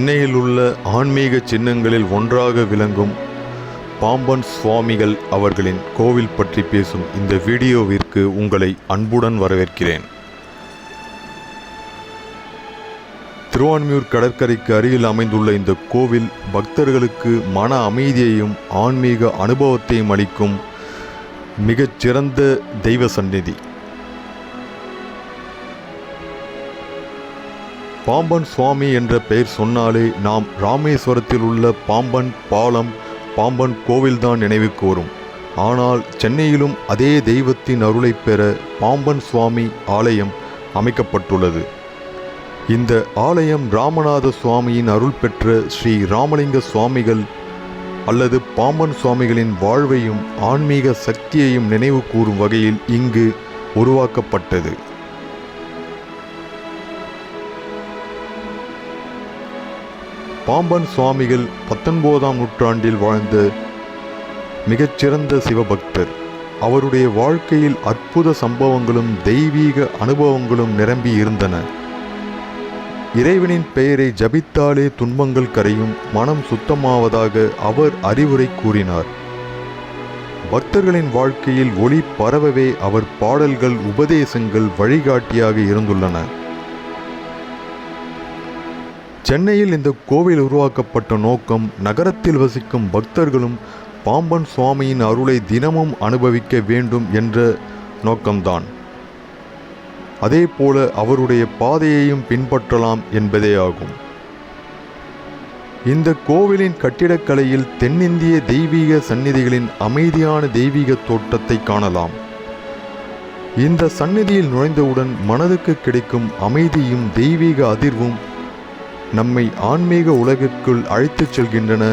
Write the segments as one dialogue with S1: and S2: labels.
S1: சென்னையில் உள்ள ஆன்மீக சின்னங்களில் ஒன்றாக விளங்கும் பாம்பன் சுவாமிகள் அவர்களின் கோவில் பற்றி பேசும் இந்த வீடியோவிற்கு உங்களை அன்புடன் வரவேற்கிறேன். திருவான்மியூர் கடற்கரைக்கு அருகில் அமைந்துள்ள இந்த கோவில் பக்தர்களுக்கு மன அமைதியையும் ஆன்மீக அனுபவத்தையும் அளிக்கும் மிகச்சிறந்த தெய்வ சந்நிதி. பாம்பன் சுவாமி என்ற பெயர் சொன்னாலே நாம் ராமேஸ்வரத்தில் உள்ள பாம்பன் பாலம் பாம்பன் கோவில்தான் நினைவுக்கு வரும் ஆனால் சென்னையிலும் அதே தெய்வத்தின் அருளைப் பெற பாம்பன் சுவாமி ஆலயம் அமைக்கப்பட்டுள்ளது. இந்த ஆலயம் ராமநாத சுவாமியின் அருள் பெற்ற ஸ்ரீ ராமலிங்க சுவாமிகள் அல்லது பாம்பன் சுவாமிகளின் வாழ்வையும் ஆன்மீக சக்தியையும் நினைவு கூறும் வகையில் இங்கு உருவாக்கப்பட்டது. பாம்பன் சுவாமிகள் பத்தொன்பதாம் நூற்றாண்டில் வாழ்ந்த மிகச்சிறந்த சிவபக்தர். அவருடைய வாழ்க்கையில் அற்புத சம்பவங்களும் தெய்வீக அனுபவங்களும் நிரம்பி இருந்தன. இறைவனின் பெயரை ஜபித்தாலே துன்பங்கள் கரையும் மனம் சுத்தமாவதாக அவர் அறிவுரை கூறினார். பக்தர்களின் வாழ்க்கையில் ஒளி பரவவே அவர் பாடல்கள் உபதேசங்கள் வழிகாட்டியாக இருந்துள்ளன. சென்னையில் இந்த கோவில் உருவாக்கப்பட்ட நோக்கம் நகரத்தில் வசிக்கும் பக்தர்களும் பாம்பன் சுவாமியின் அருளை தினமும் அனுபவிக்க வேண்டும் என்ற நோக்கம்தான். அதேபோல அவருடைய பாதையையும் பின்பற்றலாம் என்பதே ஆகும். இந்த கோவிலின் கட்டிடக்கலையில் தென்னிந்திய தெய்வீக சந்நிதிகளின் அமைதியான தெய்வீக தோட்டத்தை காணலாம். இந்த சந்நிதியில் நுழைந்தவுடன் மனதுக்கு கிடைக்கும் அமைதியும் தெய்வீக அதிர்வும் நம்மை ஆன்மீக உலகிற்குள் அழைத்துச் செல்கின்றன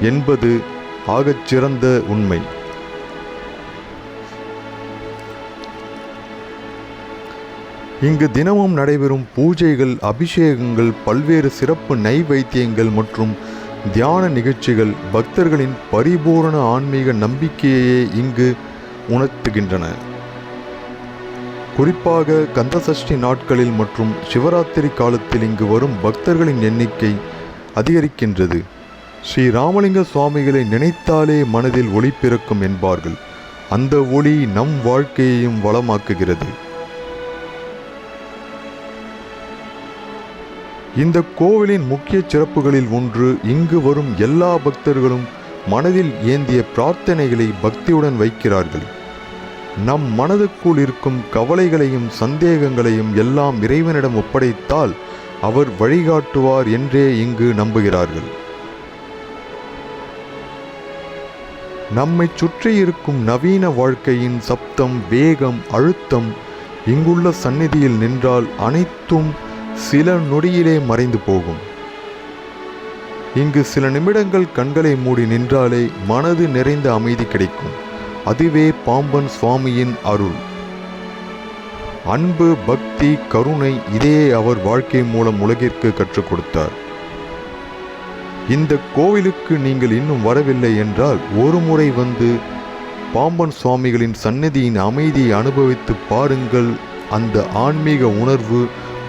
S1: என்பது ஆகச்சிறந்த உண்மை. இங்கு தினமும் நடைபெறும் பூஜைகள் அபிஷேகங்கள் பல்வேறு சிறப்பு நைவேத்தியங்கள் மற்றும் தியான நிகழ்ச்சிகள் பக்தர்களின் பரிபூரண ஆன்மீக நம்பிக்கையையே இங்கு உணர்த்துகின்றன. குறிப்பாக கந்தசஷ்டி நாட்களில் மற்றும் சிவராத்திரி காலத்தில் இங்கு வரும் பக்தர்களின் எண்ணிக்கை அதிகரிக்கின்றது. ஸ்ரீ ராமலிங்க சுவாமிகளை நினைத்தாலே மனதில் ஒளி பிறக்கும் என்பார்கள். அந்த ஒளி நம் வாழ்க்கையையும் வளமாக்குகிறது. இந்த கோவிலின் முக்கிய சிறப்புகளில் ஒன்று இங்கு வரும் எல்லா பக்தர்களும் மனதில் ஏந்திய பிரார்த்தனைகளை பக்தியுடன் வைக்கிறார்கள். நம் மனதுக்குள் இருக்கும் கவலைகளையும் சந்தேகங்களையும் எல்லாம் இறைவனிடம் ஒப்படைத்தால் அவர் வழிகாட்டுவார் என்றே இங்கு நம்புகிறார்கள். நம்மை சுற்றி இருக்கும் நவீன வாழ்க்கையின் சப்தம் வேகம் அழுத்தம் இங்குள்ள சந்நிதியில் நின்றால் அனைத்தும் சில நொடியிலே மறைந்து போகும். இங்கு சில நிமிடங்கள் கண்களை மூடி நின்றாலே மனது நிறைந்த அமைதி கிடைக்கும். அதுவே பாம்பன் சுவாமியின் அருள். அன்பு பக்தி கருணை இதே அவர் வாழ்க்கை மூலம் உலகிற்கு கற்றுக் கொடுத்தார். இந்த கோவிலுக்கு நீங்கள் இன்னும் வரவில்லை என்றால் ஒரு முறை வந்து பாம்பன் சுவாமிகளின் சன்னதியின் அமைதியை அனுபவித்து பாருங்கள். அந்த ஆன்மீக உணர்வு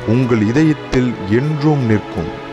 S1: உங்கள் இதயத்தில் என்றும் நிற்கும்.